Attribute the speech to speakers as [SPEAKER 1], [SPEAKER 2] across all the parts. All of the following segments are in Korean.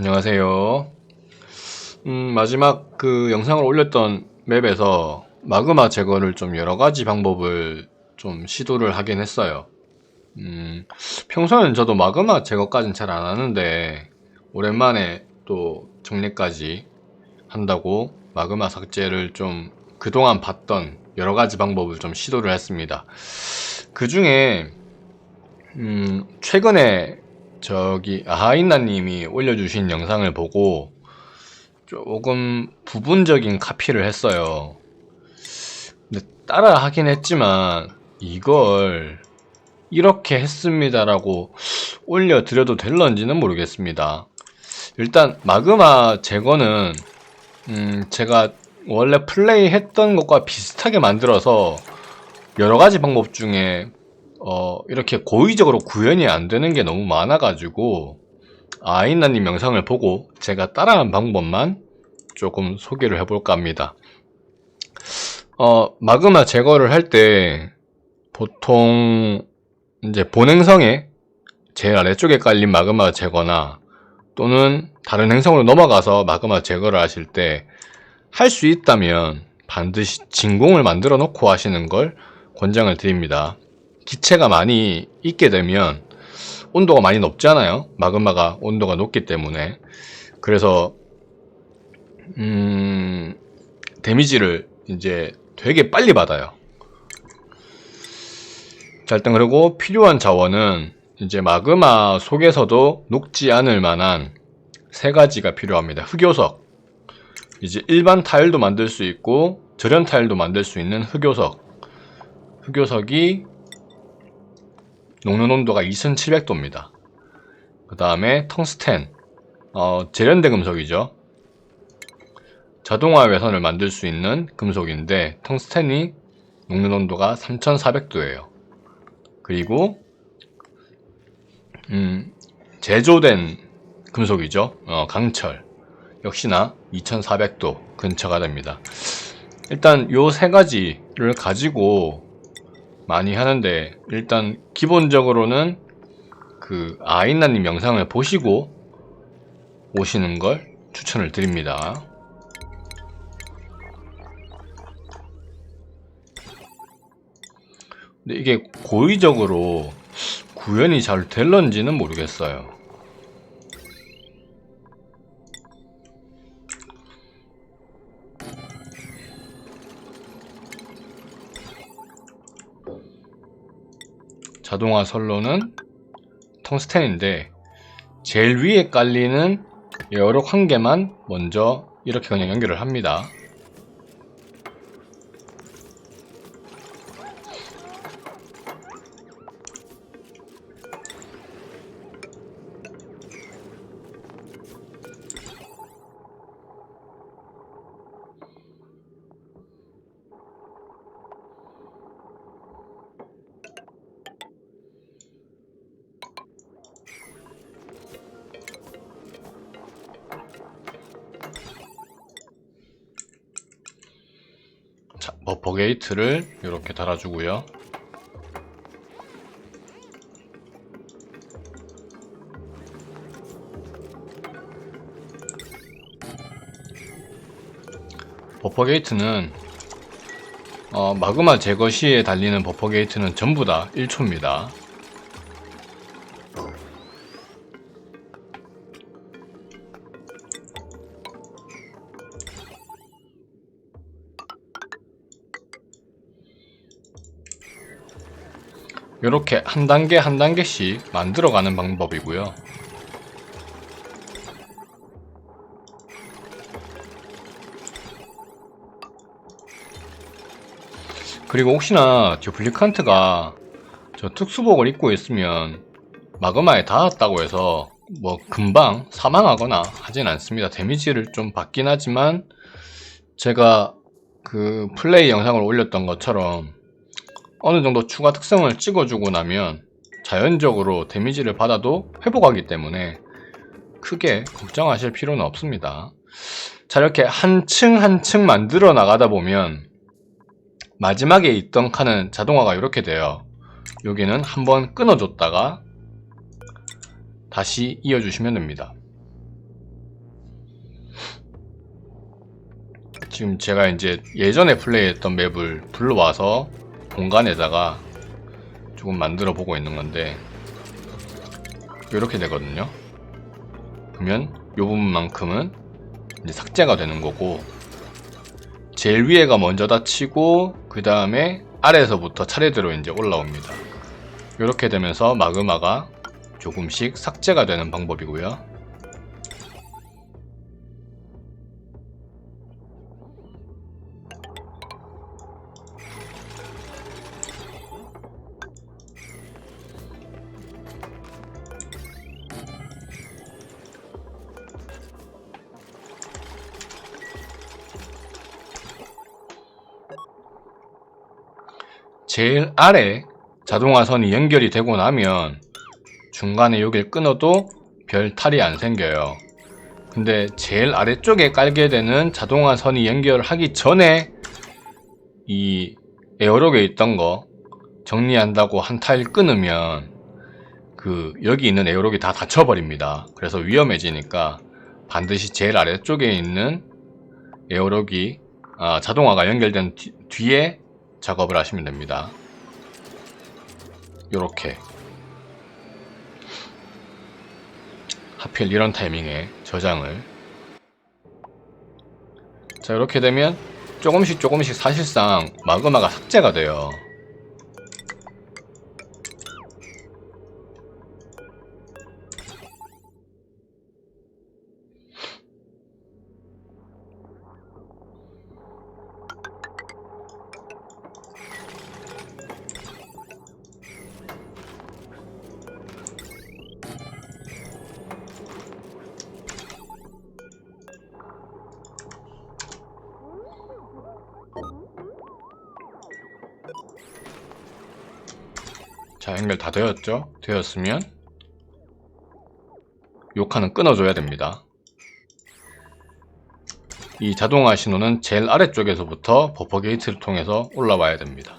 [SPEAKER 1] 안녕하세요. 음, 마지막 그 영상을 올렸던 맵에서 마그마 제거를 좀 여러 가지 방법을 좀 시도를 하긴 했어요. 음, 평소에는 저도 마그마 제거까지는 잘 안 하는데, 오랜만에 또 정리까지 한다고 마그마 삭제를 좀 그동안 봤던 여러 가지 방법을 좀 시도를 했습니다. 그 중에, 음, 최근에 저기 아하인나님이 올려주신 영상을 보고 조금 부분적인 카피를 했어요. 근데 따라 하긴 했지만 이걸 이렇게 했습니다라고 올려드려도 될런지는 모르겠습니다. 일단 마그마 제거는 음, 제가 원래 플레이했던 것과 비슷하게 만들어서 여러 가지 방법 중에 어, 이렇게 고의적으로 구현이 안 되는 게 너무 많아가지고, 아이나님 영상을 보고 제가 따라한 방법만 조금 소개를 해볼까 합니다. 어, 마그마 제거를 할 때, 보통, 이제 본행성에 제일 아래쪽에 깔린 마그마 제거나, 또는 다른 행성으로 넘어가서 마그마 제거를 하실 때, 할 수 있다면 반드시 진공을 만들어 놓고 하시는 걸 권장을 드립니다. 기체가 많이 있게 되면 온도가 많이 높잖아요. 마그마가 온도가 높기 때문에. 그래서 음, 데미지를 이제 되게 빨리 받아요. 자, 일단 그리고 필요한 자원은 이제 마그마 속에서도 녹지 않을 만한 세 가지가 필요합니다. 흑요석. 이제 일반 타일도 만들 수 있고 절연 타일도 만들 수 있는 흑요석. 흑요석이 녹는 온도가 2700도입니다. 그 다음에 텅스텐, 어, 재련된 금속이죠. 자동화 외선을 만들 수 있는 금속인데 텅스텐이 녹는 온도가 3400도예요. 그리고 음, 제조된 금속이죠. 어, 강철 역시나 2400도 근처가 됩니다. 일단 요 세 가지를 가지고 많이 하는데 일단 기본적으로는 그 아인나님 영상을 보시고 오시는 걸 추천을 드립니다. 근데 이게 고의적으로 구현이 잘 될런지는 모르겠어요. 자동화 선로는 텅스텐인데 제일 위에 깔리는 여러 한 개만 먼저 이렇게 그냥 연결을 합니다. 자, 버퍼 게이트를 이렇게 달아주고요. 버퍼 게이트는 어, 마그마 제거 시에 달리는 버퍼 게이트는 전부 다 1초입니다. 이렇게 한 단계 한 단계씩 만들어가는 방법이고요. 그리고 혹시나 듀플리칸트가 저 특수복을 입고 있으면 마그마에 닿았다고 해서 뭐 금방 사망하거나 하진 않습니다. 데미지를 좀 받긴 하지만 제가 그 플레이 영상을 올렸던 것처럼 어느 정도 추가 특성을 찍어주고 나면 자연적으로 데미지를 받아도 회복하기 때문에 크게 걱정하실 필요는 없습니다. 자 이렇게 한 층 한 층 만들어 나가다 보면 마지막에 있던 칸은 자동화가 이렇게 돼요. 여기는 한번 끊어줬다가 다시 이어주시면 됩니다. 지금 제가 이제 예전에 플레이했던 맵을 불러와서 공간에다가 조금 만들어 보고 있는 건데 이렇게 되거든요. 그러면 요 부분만큼은 이제 삭제가 되는 거고 제일 위에가 먼저 닫히고 그 다음에 아래에서부터 차례대로 이제 올라옵니다. 이렇게 되면서 마그마가 조금씩 삭제가 되는 방법이고요. 제일 아래 자동화선이 연결이 되고 나면 중간에 여길 끊어도 별 탈이 안 생겨요. 근데 제일 아래쪽에 깔게 되는 자동화선이 연결하기 전에 이 에어록에 있던 거 정리한다고 한 타일 끊으면 그 여기 있는 에어록이 다 닫혀버립니다. 그래서 위험해지니까 반드시 제일 아래쪽에 있는 에어록이 아, 자동화가 연결된 뒤, 뒤에 작업을 하시면 됩니다. 요렇게. 하필 이런 타이밍에 저장을. 자 이렇게 되면 조금씩 조금씩 사실상 마그마가 삭제가 돼요 자 연결 다 되었죠? 되었으면 요 칸은 끊어줘야 됩니다. 이 자동화 신호는 제일 아래쪽에서부터 버퍼 게이트를 통해서 올라와야 됩니다.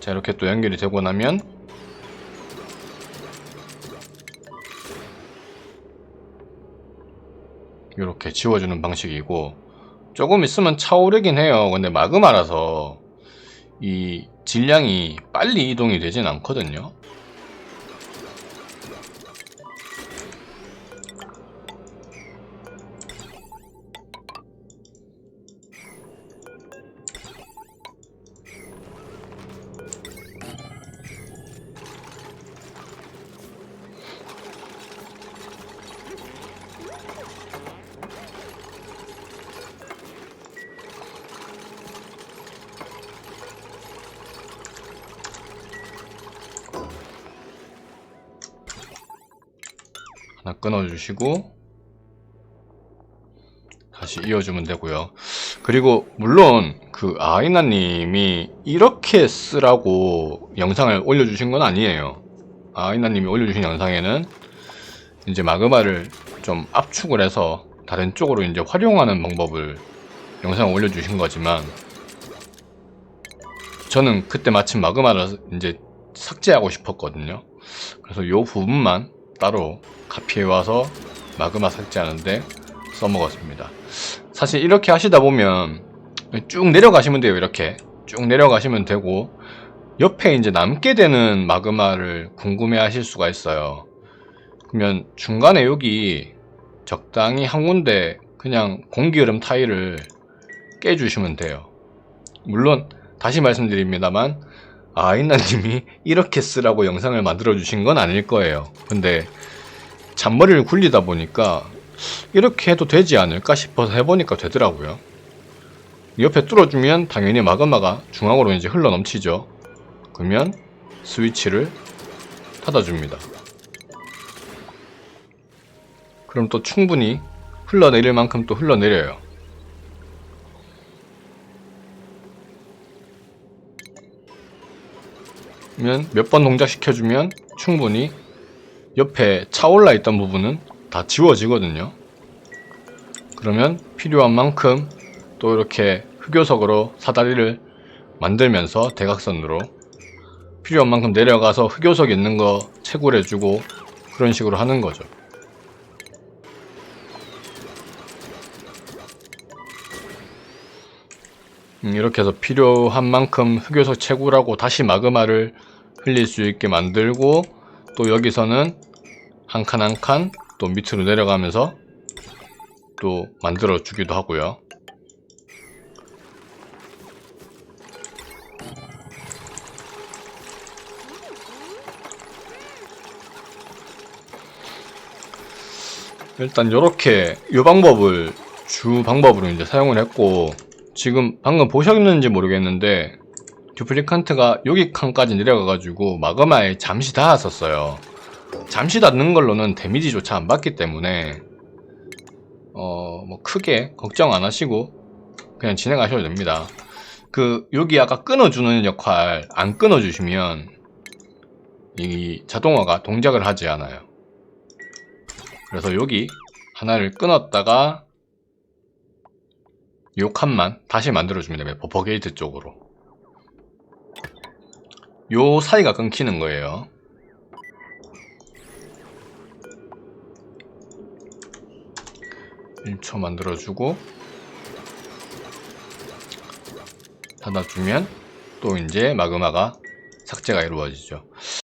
[SPEAKER 1] 자 이렇게 또 연결이 되고 나면 이렇게 지워주는 방식이고 조금 있으면 차오르긴 해요. 근데 마그마라서 이 질량이 빨리 이동이 되진 않거든요. 하나 끊어주시고 다시 이어주면 되고요. 그리고 물론 그 아이나님이 이렇게 쓰라고 영상을 올려주신 건 아니에요. 아이나님이 올려주신 영상에는 이제 마그마를 좀 압축을 해서 다른 쪽으로 이제 활용하는 방법을 영상을 올려주신 거지만 저는 그때 마침 마그마를 이제 삭제하고 싶었거든요. 그래서 이 부분만 따로 카피해 와서 마그마 삭제하는데 써먹었습니다. 사실 이렇게 하시다 보면 쭉 내려가시면 돼요. 이렇게 쭉 내려가시면 되고 옆에 이제 남게 되는 마그마를 궁금해 하실 수가 있어요. 그러면 중간에 여기 적당히 한 군데 그냥 공기 흐름 타일을 깨주시면 돼요. 물론 다시 말씀드립니다만 아이나님이 이렇게 쓰라고 영상을 만들어 주신 건 아닐 거예요. 근데 잔머리를 굴리다 보니까 이렇게 해도 되지 않을까 싶어서 해보니까 되더라고요. 옆에 뚫어주면 당연히 마그마가 중앙으로 이제 흘러 넘치죠. 그러면 스위치를 닫아줍니다. 그럼 또 충분히 흘러내릴 만큼 또 흘러내려요. 그러면 몇 번 동작 시켜주면 충분히 옆에 차올라 있던 부분은 다 지워지거든요. 그러면 필요한 만큼 또 이렇게 흑요석으로 사다리를 만들면서 대각선으로 필요한 만큼 내려가서 흑요석 있는 거 채굴해주고 그런 식으로 하는 거죠. 이렇게 해서 필요한 만큼 흑요소 채굴하고 다시 마그마를 흘릴 수 있게 만들고 또 여기서는 한 칸 한 칸 또 밑으로 내려가면서 또 만들어 주기도 하고요. 일단 이렇게 이 방법을 주 방법으로 이제 사용을 했고 지금 방금 보셨는지 모르겠는데 듀플리칸트가 여기 칸까지 내려가가지고 마그마에 잠시 닿았었어요. 잠시 닿는 걸로는 데미지조차 안 받기 때문에 어 뭐 크게 걱정 안 하시고 그냥 진행하셔도 됩니다. 그 여기 아까 끊어주는 역할 안 끊어주시면 이 자동화가 동작을 하지 않아요. 그래서 여기 하나를 끊었다가 요 칸만 다시 만들어주면 됩니다. 버퍼 게이트 쪽으로. 요 사이가 끊기는 거예요. 일초 만들어주고 닫아주면 또 이제 마그마가 삭제가 이루어지죠.